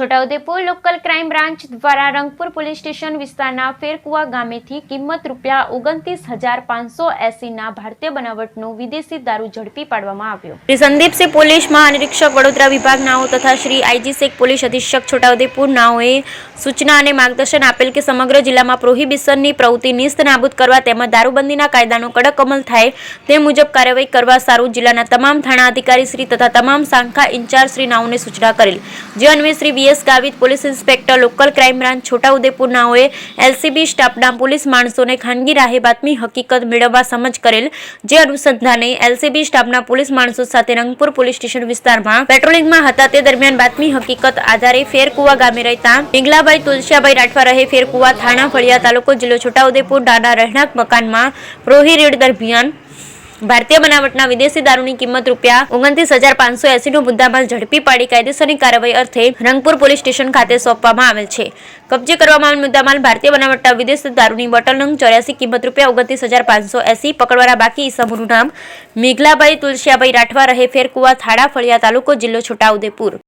Chhota Udepur local crime branch દ્વારા Rangpur police station વિસ્તારના ફેરકુવા ગામેથી કિંમત રૂપિયા ઓગણત્રીસ હજાર પાંચસો એસીના ભારતીય બનાવટનો વિદેશી દારૂ ઝડપી પાડવામાં આવ્યો. સંદીપસિંહ પોલીસ મહાનિરીક્ષક વડોદરા વિભાગ તથા શ્રી આઈજી શેખ પોલીસ અધિક્ષક છોટાઉદેપુર નાઓએ સૂચના અને માર્ગદર્શન આપેલ કે સમગ્ર જિલ્લામાં પ્રોહિબિશનની પ્રવૃત્તિ નિસ્ત નાબૂદ કરવા તેમજ દારૂબંધીના કાયદાનો કડક અમલ થાય તે મુજબ કાર્યવાહી કરવા સારું જિલ્લાના તમામ થાણા અધિકારી શ્રી તથા તમામ શાખા ઇન્ચાર્જ શ્રી નાઓને સૂચના કરેલ. જે અન્વે Shri VS Gavit police inspector local crime branch Chhota Udepur નાઓએ LCB સ્ટાફના પોલીસ માણસોને ખાનગી રાહે બાતમી હકીકત મેળવવા સમજ કરેલ, જે અનુસંધાને એલસીબી સ્ટાફના પોલીસ માણસો સાથે રંગપુર પોલીસ સ્ટેશન વિસ્તારમાં પેટ્રોલિંગમાં હતા. તે દરમિયાન બાતમી હકીકત આધારે ફેરકુવા ગામે રહેતા પિંગલાભાઈ તુલસિયાભાઈ રાઠવા રહે ફેરકુવા થાણા ફળિયા તાલુકો જિલ્લો છોટાઉદેપુર નાના રહેણાંક મકાનમાં પ્રોહી રેડ દરમિયાન ભારતીય બનાવટના વિદેશી દારૂની કિંમત રૂપિયા ઓગણત્રીસ હજાર પાંચસો એસીનો મુદ્દામાં ઝડપી પાડી કાયદેસરની કાર્યવાહી અર્થે રંગપુર પોલીસ સ્ટેશન ખાતે સોંપવામાં આવેલ છે. કબજે કરવામાં આવેલ મુદ્દામાલ ભારતીય બનાવટના વિદેશી દારૂની બોટલ નંગ ચોર્યાસી કિંમત રૂપિયા ઓગણત્રીસ હજાર પાંચસો એસી પકડવાના બાકી ઈસમોનું નામ મેઘલાભાઈ તુલસીયાભાઈ રાઠવા રહે ફેરકુવા થાળા ફળિયા તાલુકો જિલ્લો છોટાઉદેપુર.